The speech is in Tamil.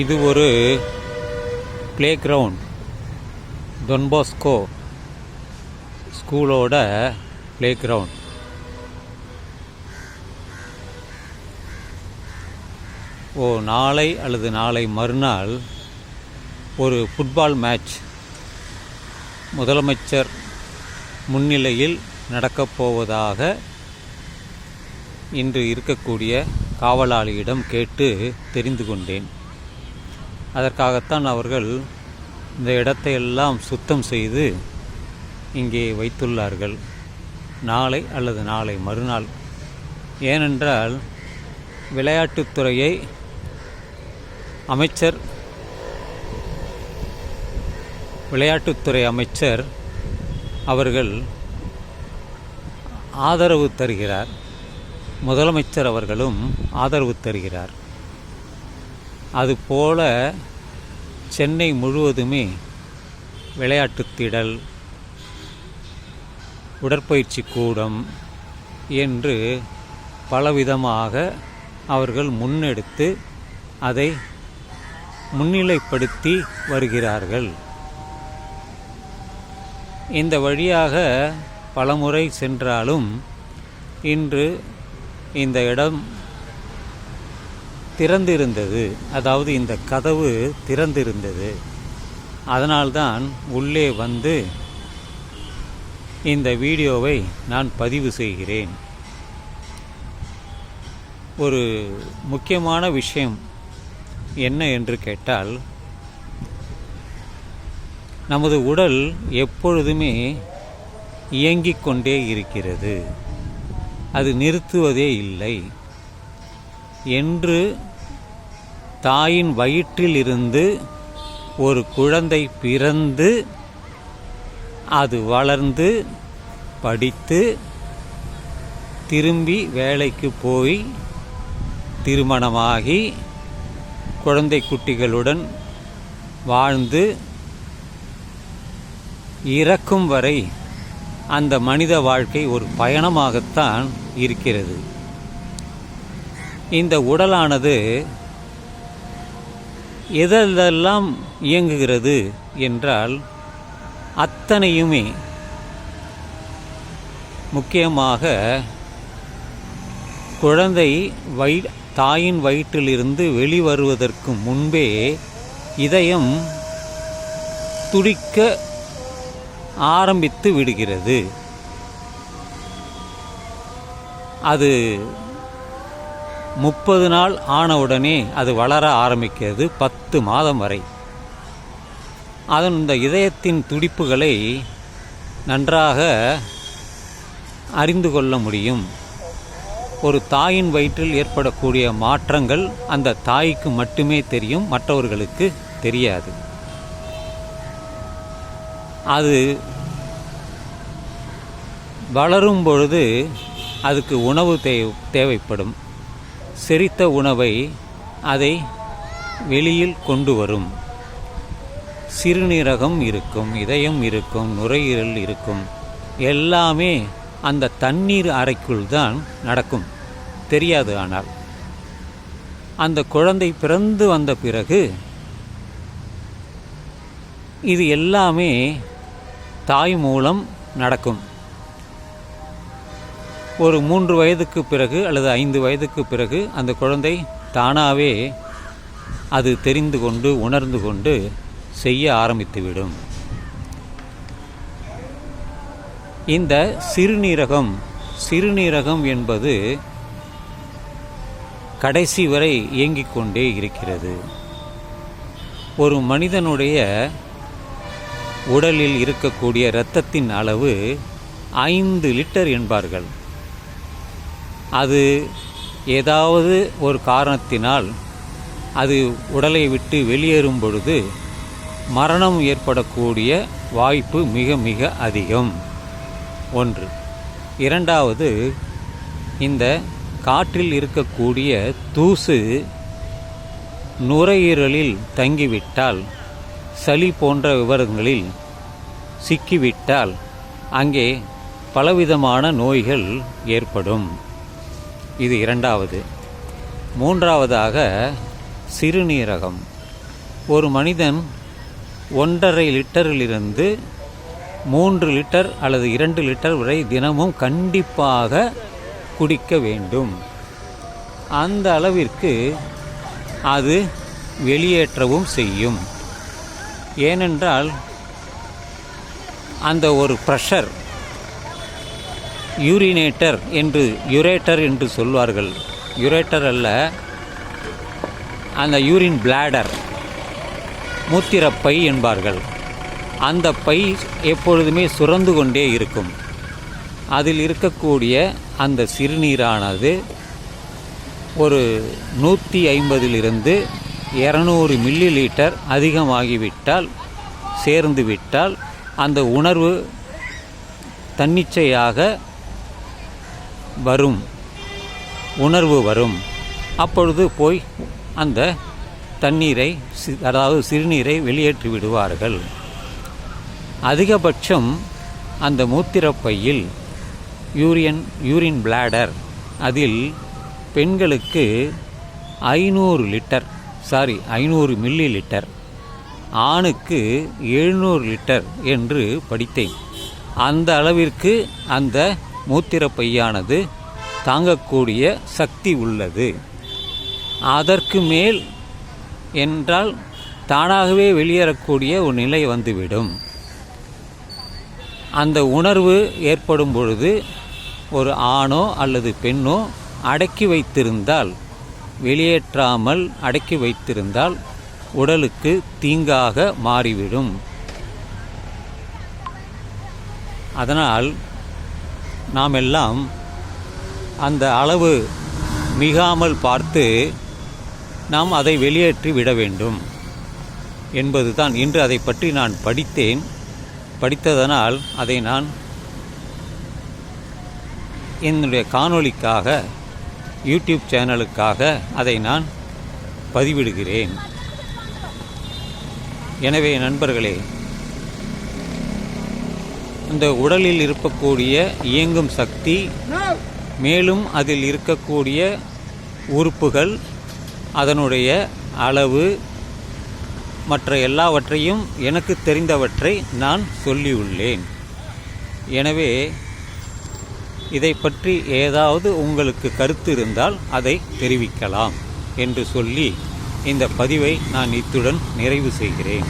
இது ஒரு ப்ளே கிரவுண்ட் டொன்போஸ்கோ ஸ்கூலோட பிளே கிரவுண்ட் ஓ நாளை அல்லது நாளை மறுநாள் ஒரு ஃபுட்பால் மேட்ச் முதலமைச்சர் முன்னிலையில் நடக்கப் போவதாக இன்று இருக்கக்கூடிய காவலாளியிடம் கேட்டு தெரிந்து கொண்டேன். அதற்காகத்தான் அவர்கள் இந்த இடத்தை எல்லாம் சுத்தம் செய்து இங்கே வைத்துள்ளார்கள். நாளை அல்லது நாளை மறுநாள். ஏனென்றால் விளையாட்டுத்துறையை அமைச்சர் விளையாட்டுத்துறை அமைச்சர் அவர்கள் ஆதரவு தருகிறார். முதலமைச்சர் அவர்களும் ஆதரவு தருகிறார். அதுபோல் சென்னை முழுவதுமே விளையாட்டு திடல் உடற்பயிற்சி கூடம் என்று பலவிதமாக அவர்கள் முன்னெடுத்து அதை முன்னிலைப்படுத்தி வருகிறார்கள். இந்த வழியாக பலமுறை சென்றாலும் இன்று இந்த இடம் திறந்திருந்தது. அதாவது இந்த கதவு திறந்திருந்தது. அதனால்தான் உள்ளே வந்து இந்த வீடியோவை நான் பதிவு செய்கிறேன். ஒரு முக்கியமான விஷயம் என்ன என்று கேட்டால் நமது உடல் எப்பொழுதுமே இயங்கிக் கொண்டே இருக்கிறது. அது நிறுத்துவதே இல்லை. என்று தாயின் வயிற்றிலிருந்து ஒரு குழந்தை பிறந்து அது வளர்ந்து படித்து திரும்பி வேலைக்கு போய் திருமணமாகி குழந்தை குட்டிகளுடன் வாழ்ந்து இறக்கும் வரை அந்த மனித வாழ்க்கை ஒரு பயணமாகத்தான் இருக்கிறது. இந்த உடலானது எதெல்லாம் இயங்குகிறது என்றால் அத்தனையுமே முக்கியமாக குழந்தை வை தாயின் வயிற்றிலிருந்து வெளிவருவதற்கு முன்பே இதயம் துடிக்க ஆரம்பித்து விடுகிறது. அது முப்பது நாள் ஆனவுடனே அது வளர ஆரம்பிக்கிறது பத்து மாதம் வரை. அதன் இந்த இதயத்தின் துடிப்புகளை நன்றாக அறிந்து கொள்ள முடியும். ஒரு தாயின் வயிற்றில் ஏற்படக்கூடிய மாற்றங்கள் அந்த தாய்க்கு மட்டுமே தெரியும் மற்றவர்களுக்கு தெரியாது. அது வளரும் பொழுது அதுக்கு உணவு தேவை தேவைப்படும். செரித்த உணவை அதை வெளியில் கொண்டு வரும். சிறுநீரகம் இருக்கும் இதயம் இருக்கும் நுரையீரல் இருக்கும். எல்லாமே அந்த தண்ணீர் அறைக்குள் தான் நடக்கும். தெரியாது ஆனால். அந்த குழந்தை பிறந்து வந்த பிறகு இது எல்லாமே தாய் மூலம் நடக்கும். ஒரு மூன்று வயதுக்கு பிறகு அல்லது ஐந்து வயதுக்கு பிறகு அந்த குழந்தை தானாகவே அது தெரிந்து கொண்டு உணர்ந்து கொண்டு செய்ய ஆரம்பித்துவிடும். இந்த சிறுநீரகம் சிறுநீரகம் என்பது கடைசி வரை இயங்கிக் கொண்டே இருக்கிறது. ஒரு மனிதனுடைய உடலில் இருக்கக்கூடிய இரத்தத்தின் அளவு ஐந்து லிட்டர் என்பார்கள். அது ஏதாவது ஒரு காரணத்தினால் அது உடலை விட்டு வெளியேறும் பொழுது மரணம் ஏற்படக்கூடிய வாய்ப்பு மிக மிக அதிகம். ஒன்று. இரண்டாவது இந்த காற்றில் இருக்கக்கூடிய தூசு நுரையீரலில் தங்கிவிட்டால் சளி போன்ற விவரங்களில் சிக்கிவிட்டால் அங்கே பலவிதமான நோய்கள் ஏற்படும். இது இரண்டாவது. மூன்றாவதாக சிறுநீரகம். ஒரு மனிதன் ஒன்றரை லிட்டரிலிருந்து மூன்று லிட்டர் அல்லது இரண்டு லிட்டர் வரை தினமும் கண்டிப்பாக குடிக்க வேண்டும். அந்த அளவிற்கு அது வெளியேற்றவும் செய்யும். ஏனென்றால் அந்த ஒரு ப்ரெஷர் யூரினேட்டர் என்று யுரேட்டர் என்று சொல்வார்கள். யுரேட்டர் அல்ல அந்த யூரின் பிளாடர் மூத்திரப்பை என்பார்கள். அந்த பை எப்பொழுதுமே சுரந்து கொண்டே இருக்கும். அதில் இருக்கக்கூடிய அந்த சிறுநீரானது ஒரு நூற்றி ஐம்பதிலிருந்து இரநூறு மில்லி லிட்டர் அதிகமாகிவிட்டால் சேர்ந்துவிட்டால் அந்த உணர்வு தன்னிச்சையாக வரும். உணர்வு வரும். அப்பொழுது போய் அந்த தண்ணீரை சி- அதாவது சிறுநீரை வெளியேற்றி விடுவார்கள். அதிகபட்சம் அந்த மூத்திரப்பையில் யூரியன் யூரின் பிளாடர் அதில் பெண்களுக்கு ஐநூறு லிட்டர் சாரி ஐநூறு மில்லி லிட்டர் ஆணுக்கு எழுநூறு லிட்டர் என்று படித்தேன். அந்த அளவிற்கு அந்த மூத்திர பையானது தாங்கக்கூடிய சக்தி உள்ளது. அதற்கு மேல் என்றால் தானாகவே வெளியேறக்கூடிய ஒரு நிலை வந்துவிடும். அந்த உணர்வு ஏற்படும் பொழுது ஒரு ஆணோ அல்லது பெண்ணோ அடக்கி வைத்திருந்தால் வெளியேற்றாமல் அடக்கி வைத்திருந்தால் உடலுக்கு தீங்காக மாறிவிடும். அதனால் நாம் எல்லாம் அந்த அளவு மிகாமல் பார்த்து நாம் அதை வெளியேற்றி விட வேண்டும் என்பதுதான் இன்று அதை பற்றி நான் படித்தேன். படித்ததனால் அதை நான் என்னுடைய காணொளிக்காக யூடியூப் சேனலுக்காக அதை நான் பதிவிடுகிறேன். எனவே நண்பர்களே இந்த உடலில் இருக்கக்கூடிய இயங்கும் சக்தி மேலும் அதில் இருக்கக்கூடிய உறுப்புகள் அதனுடைய அளவு மற்ற எல்லாவற்றையும் எனக்கு தெரிந்தவற்றை நான் சொல்லியுள்ளேன். எனவே இதை பற்றி ஏதாவது உங்களுக்கு கருத்து இருந்தால் அதை தெரிவிக்கலாம் என்று சொல்லி இந்த பதிவை நான் இத்துடன் நிறைவு செய்கிறேன்.